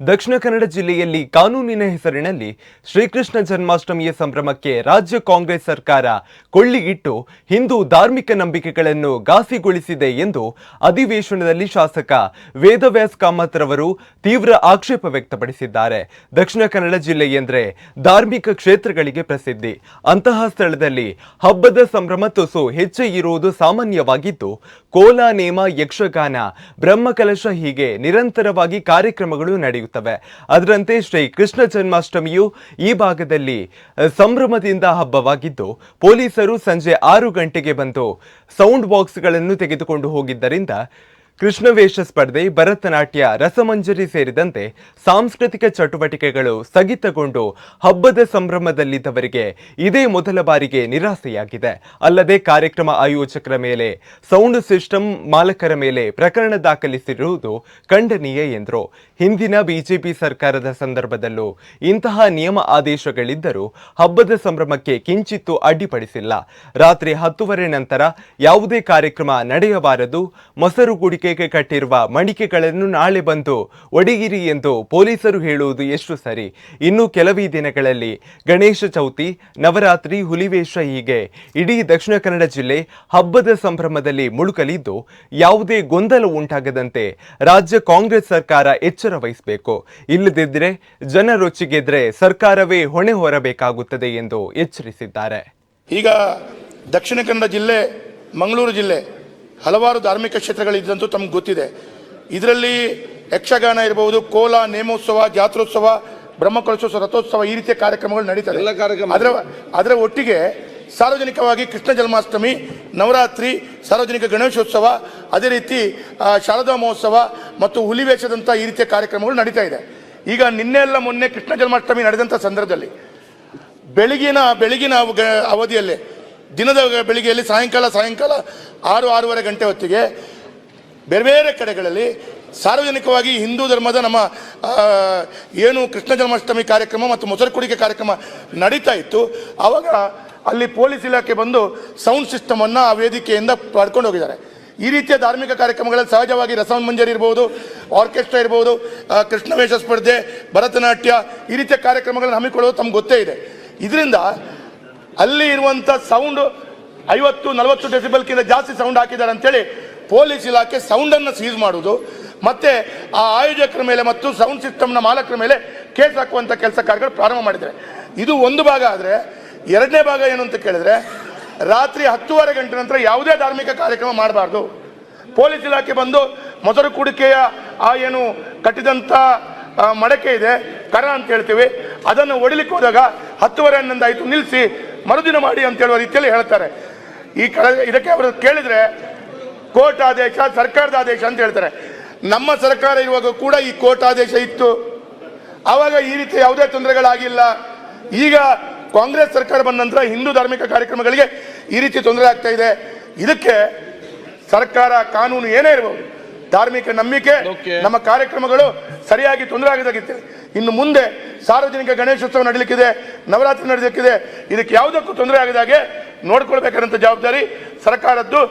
ದಕ್ಷಿಣ ಕನ್ನಡ ಜಿಲ್ಲೆಯಲ್ಲಿ ಕಾನೂನಿನ ಹೆಸರಿನಲ್ಲಿ ಶ್ರೀಕೃಷ್ಣ ಜನ್ಮಾಷ್ಟಮಿಯ ಸಂಭ್ರಮಕ್ಕೆ ರಾಜ್ಯ ಕಾಂಗ್ರೆಸ್ ಸರ್ಕಾರ ಕೊಳ್ಳಿಗಿಟ್ಟು ಹಿಂದೂ ಧಾರ್ಮಿಕ ನಂಬಿಕೆಗಳನ್ನು ಘಾಸಿಗೊಳಿಸಿದೆ ಎಂದು ಅಧಿವೇಶನದಲ್ಲಿ ಶಾಸಕ ವೇದವ್ಯಾಸ್ ಕಾಮತ್ ರವರು ತೀವ್ರ ಆಕ್ಷೇಪ ವ್ಯಕ್ತಪಡಿಸಿದ್ದಾರೆ. ದಕ್ಷಿಣ ಕನ್ನಡ ಜಿಲ್ಲೆ ಎಂದರೆ ಧಾರ್ಮಿಕ ಕ್ಷೇತ್ರಗಳಿಗೆ ಪ್ರಸಿದ್ಧಿ. ಅಂತಹ ಸ್ಥಳದಲ್ಲಿ ಹಬ್ಬದ ಸಂಭ್ರಮ ತುಸು ಹೆಚ್ಚೆ ಇರುವುದು ಸಾಮಾನ್ಯವಾಗಿದ್ದು ಕೋಲ ನೇಮ ಯಕ್ಷಗಾನ, ಬ್ರಹ್ಮಕಲಶ ಹೀಗೆ ನಿರಂತರವಾಗಿ ಕಾರ್ಯಕ್ರಮಗಳು ನಡೆಯುತ್ತವೆ. ಅದರಂತೆ ಶ್ರೀ ಕೃಷ್ಣ ಜನ್ಮಾಷ್ಟಮಿಯು ಈ ಭಾಗದಲ್ಲಿ ಸಂಭ್ರಮದಿಂದ ಹಬ್ಬವಾಗಿದ್ದು, ಪೊಲೀಸರು ಸಂಜೆ ಆರು ಗಂಟೆಗೆ ಬಂದು ಸೌಂಡ್ ಬಾಕ್ಸ್ಗಳನ್ನು ತೆಗೆದುಕೊಂಡು ಹೋಗಿದ್ದರಿಂದ ಕೃಷ್ಣವೇಷ ಸ್ಪರ್ಧೆ, ಭರತನಾಟ್ಯ, ರಸಮಂಜರಿ ಸೇರಿದಂತೆ ಸಾಂಸ್ಕೃತಿಕ ಚಟುವಟಿಕೆಗಳು ಸ್ಥಗಿತಗೊಂಡು ಹಬ್ಬದ ಸಂಭ್ರಮದಲ್ಲಿದ್ದವರಿಗೆ ಇದೇ ಮೊದಲ ಬಾರಿಗೆ ನಿರಾಸೆಯಾಗಿದೆ. ಅಲ್ಲದೆ ಕಾರ್ಯಕ್ರಮ ಆಯೋಜಕರ ಮೇಲೆ, ಸೌಂಡ್ ಸಿಸ್ಟಮ್ ಮಾಲಕರ ಮೇಲೆ ಪ್ರಕರಣ ದಾಖಲಿಸಿರುವುದು ಖಂಡನೀಯ ಎಂದರು. ಹಿಂದಿನ ಬಿಜೆಪಿ ಸರ್ಕಾರದ ಸಂದರ್ಭದಲ್ಲೂ ಇಂತಹ ನಿಯಮ ಆದೇಶಗಳಿದ್ದರೂ ಹಬ್ಬದ ಸಂಭ್ರಮಕ್ಕೆ ಕಿಂಚಿತ್ತು ಅಡ್ಡಿಪಡಿಸಿಲ್ಲ. ರಾತ್ರಿ ಹತ್ತುವರೆ ನಂತರ ಯಾವುದೇ ಕಾರ್ಯಕ್ರಮ ನಡೆಯಬಾರದು, ಮೊಸರು ಗುಡಿಕೆಗೆ ಕಟ್ಟಿರುವ ಮಡಿಕೆಗಳನ್ನು ನಾಳೆ ಬಂದು ಒಡಗಿರಿ ಎಂದು ಪೊಲೀಸರು ಹೇಳುವುದು ಎಷ್ಟು ಸರಿ. ಇನ್ನು ಕೆಲವೇ ದಿನಗಳಲ್ಲಿ ಗಣೇಶ ಚೌತಿ, ನವರಾತ್ರಿ, ಹುಲಿವೇಷ ಹೀಗೆ ಇಡೀ ದಕ್ಷಿಣ ಕನ್ನಡ ಜಿಲ್ಲೆ ಹಬ್ಬದ ಸಂಭ್ರಮದಲ್ಲಿ ಮುಳುಕಲಿದ್ದು ಯಾವುದೇ ಗೊಂದಲ ಉಂಟಾಗದಂತೆ ರಾಜ್ಯ ಕಾಂಗ್ರೆಸ್ ಸರ್ಕಾರ ಎಚ್ಚರ ವಹಿಸಬೇಕು. ಇಲ್ಲದಿದ್ದರೆ ಜನರೊಚ್ಚಿಗೆದ್ರೆ ಸರ್ಕಾರವೇ ಹೊಣೆ ಹೊರಬೇಕಾಗುತ್ತದೆ ಎಂದು ಎಚ್ಚರಿಸಿದ್ದಾರೆ. ಈಗ ದಕ್ಷಿಣ ಕನ್ನಡ ಜಿಲ್ಲೆ, ಮಂಗಳೂರು ಜಿಲ್ಲೆ ಹಲವಾರು ಧಾರ್ಮಿಕ ಕ್ಷೇತ್ರಗಳಿದ್ದಂತೂ ತಮ್ಗೆ ಗೊತ್ತಿದೆ. ಇದರಲ್ಲಿ ಯಕ್ಷಗಾನ ಇರಬಹುದು ಕೋಲ ನೇಮೋತ್ಸವ ಜಾತ್ರೋತ್ಸವ ಬ್ರಹ್ಮಕಲಶೋತ್ಸವ ರಥೋತ್ಸವ ಈ ರೀತಿಯ ಕಾರ್ಯಕ್ರಮಗಳು ನಡೀತದೆ. ಅದರ ಅದರ ಒಟ್ಟಿಗೆ ಸಾರ್ವಜನಿಕವಾಗಿ ಕೃಷ್ಣ ಜನ್ಮಾಷ್ಟಮಿ ನವರಾತ್ರಿ ಸಾರ್ವಜನಿಕ ಗಣೇಶೋತ್ಸವ ಅದೇ ರೀತಿ ಶಾರದಾ ಮಹೋತ್ಸವ ಮತ್ತು ಹುಲಿವೇಷದಂಥ ಈ ರೀತಿಯ ಕಾರ್ಯಕ್ರಮಗಳು ನಡೀತಾ ಇದೆ. ಈಗ ನಿನ್ನೆ ಎಲ್ಲ ಮೊನ್ನೆ ಕೃಷ್ಣ ಜನ್ಮಾಷ್ಟಮಿ ನಡೆದಂಥ ಸಂದರ್ಭದಲ್ಲಿ ಬೆಳಗಿನ ಬೆಳಗಿನ ಅವಧಿಯಲ್ಲಿ ದಿನದ ಬೆಳಿಗ್ಗೆಯಲ್ಲಿ ಸಾಯಂಕಾಲ ಸಾಯಂಕಾಲ ಆರು, ಆರೂವರೆ ಗಂಟೆ ಹೊತ್ತಿಗೆ ಬೇರೆ ಬೇರೆ ಕಡೆಗಳಲ್ಲಿ ಸಾರ್ವಜನಿಕವಾಗಿ ಹಿಂದೂ ಧರ್ಮದ ನಮ್ಮ ಏನು ಕೃಷ್ಣ ಜನ್ಮಾಷ್ಟಮಿ ಕಾರ್ಯಕ್ರಮ ಮತ್ತು ಮೊಸರು ಕುಡಿಕೆ ಕಾರ್ಯಕ್ರಮ ನಡೀತಾ ಇತ್ತು. ಆವಾಗ ಅಲ್ಲಿ ಪೊಲೀಸ್ ಇಲಾಖೆ ಬಂದು ಸೌಂಡ್ ಸಿಸ್ಟಮನ್ನು ಆ ವೇದಿಕೆಯಿಂದ ಪಡ್ಕೊಂಡು ಹೋಗಿದ್ದಾರೆ. ಈ ರೀತಿಯ ಧಾರ್ಮಿಕ ಕಾರ್ಯಕ್ರಮಗಳಲ್ಲಿ ಸಹಜವಾಗಿ ರಸಮಂಜರಿ ಇರ್ಬೋದು, ಆರ್ಕೆಸ್ಟ್ರಾ ಇರ್ಬೋದು ಕೃಷ್ಣ ಕೃಷ್ಣವೇಷ ಸ್ಪರ್ಧೆ, ಭರತನಾಟ್ಯ ಈ ರೀತಿಯ ಕಾರ್ಯಕ್ರಮಗಳನ್ನು ಹಮ್ಮಿಕೊಳ್ಳೋದು ತಮ್ಗೆ ಗೊತ್ತೇ ಇದೆ. ಇದರಿಂದ ಅಲ್ಲಿ ಇರುವಂಥ ಸೌಂಡ್ ಐವತ್ತು, ನಲವತ್ತು ಡೆಸಿಬಲ್ಕಿಂತ ಜಾಸ್ತಿ ಸೌಂಡ್ ಹಾಕಿದ್ದಾರೆ ಅಂತೇಳಿ ಪೊಲೀಸ್ ಇಲಾಖೆ ಸೌಂಡನ್ನು ಸೀಸ್ ಮಾಡುವುದು ಮತ್ತೆ ಆ ಆಯೋಜಕರ ಮೇಲೆ ಮತ್ತು ಸೌಂಡ್ ಸಿಸ್ಟಮ್ನ ಮಾಲಕರ ಮೇಲೆ ಕೇಸ್ ಹಾಕುವಂಥ ಕೆಲಸ ಕಾರ್ಯಗಳು ಪ್ರಾರಂಭ ಮಾಡಿದ್ದಾರೆ. ಇದು ಒಂದು ಭಾಗ ಆದರೆ, ಎರಡನೇ ಭಾಗ ಏನು ಅಂತ ಕೇಳಿದ್ರೆ, ರಾತ್ರಿ ಹತ್ತುವರೆ ಗಂಟೆ ನಂತರ ಯಾವುದೇ ಧಾರ್ಮಿಕ ಕಾರ್ಯಕ್ರಮ ಮಾಡಬಾರ್ದು. ಪೊಲೀಸ್ ಇಲಾಖೆ ಬಂದು ಮೊಸರು ಕುಡಿಕೆಯ ಆ ಏನು ಕಟ್ಟಿದಂಥ ಮಡಕೆ ಇದೆ, ಕರ ಅಂತ ಹೇಳ್ತೀವಿ. ಅದನ್ನು ಒಡಿಲಿಕ್ಕೆ ಹೋದಾಗ ಹತ್ತುವರೆ ಹನ್ನೊಂದು ಆಯಿತು ನಿಲ್ಲಿಸಿ ಮರುದಿನ ಮಾಡಿ ಅಂತ ಹೇಳುವ ರೀತಿಯಲ್ಲಿ ಹೇಳ್ತಾರೆ. ಈ ಕಳೆ ಇದಕ್ಕೆ ಅವರು ಕೇಳಿದ್ರೆ ಕೋರ್ಟ್ ಆದೇಶ ಸರ್ಕಾರದ ಆದೇಶ ಅಂತ ಹೇಳ್ತಾರೆ. ನಮ್ಮ ಸರ್ಕಾರ ಇರುವಾಗ ಕೂಡ ಈ ಕೋರ್ಟ್ ಆದೇಶ ಇತ್ತು. ಆವಾಗ ಈ ರೀತಿ ಯಾವುದೇ ತೊಂದರೆಗಳಾಗಿಲ್ಲ. ಈಗ ಕಾಂಗ್ರೆಸ್ ಸರ್ಕಾರ ಬಂದ ನಂತರ ಹಿಂದೂ ಧಾರ್ಮಿಕ ಕಾರ್ಯಕ್ರಮಗಳಿಗೆ ಈ ರೀತಿ ತೊಂದರೆ ಆಗ್ತಾ ಇದೆ. ಇದಕ್ಕೆ ಸರ್ಕಾರ ಕಾನೂನು ಏನೇ ಇರಬಹುದು ಧಾರ್ಮಿಕ ನಂಬಿಕೆ. ನಮ್ಮ ಕಾರ್ಯಕ್ರಮಗಳು ಸರಿಯಾಗಿ ತೊಂದರೆ ಆಗದಾಗಿತ್ತು. ಇನ್ನು ಮುಂದೆ ಸಾರ್ವಜನಿಕ ಗಣೇಶೋತ್ಸವ ನಡೀಲಿಕ್ಕಿದೆ ನವರಾತ್ರಿ ನಡೀಲಿಕ್ಕಿದೆ ಇದಕ್ಕೆ ಯಾವುದಕ್ಕೂ ತೊಂದರೆ ಆಗದಾಗೆ ನೋಡ್ಕೊಳ್ಬೇಕಾದಂಥ ಜವಾಬ್ದಾರಿ ಸರ್ಕಾರದ್ದು.